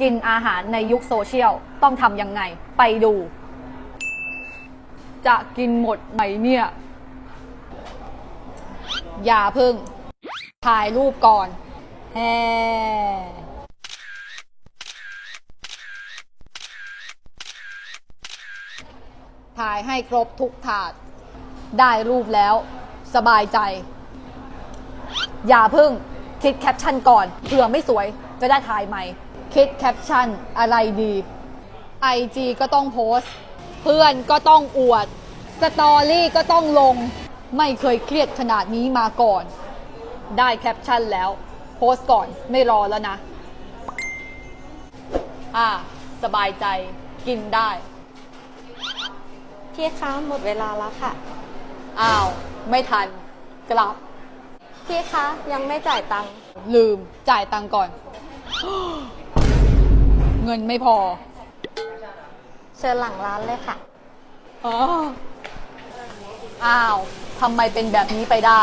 กินอาหารในยุคโซเชียลต้องทำยังไง ไปดู จะกินหมดไหมเนี่ย อย่าเพึ่ง ถ่ายรูปก่อนแฮถ่ายให้ครบทุกถาด ได้รูปแล้ว สบายใจ อย่าเพึ่งคิดแคปชั่นก่อนเผื่อไม่สวยจะได้ถ่ายใหม่ คิดแคปชั่นอะไรดี IG ก็ต้องโพสต์ เพื่อนก็ต้องอวด สตอรี่ก็ต้องลง ไม่เคยเครียดขนาดนี้มาก่อน ได้แคปชั่นแล้ว โพสต์ก่อนไม่รอแล้วนะ อ่า สบายใจกินได้ พี่คะหมดเวลาแล้วค่ะ อ้าว ไม่ทัน กลับ พี่คะยังไม่จ่ายตังค์ลืมจ่ายตังค์ก่อน เงินไม่พอ เชิญหลังร้านเลยค่ะ อ๋อ อ้าวทำไมเป็นแบบนี้ไปได้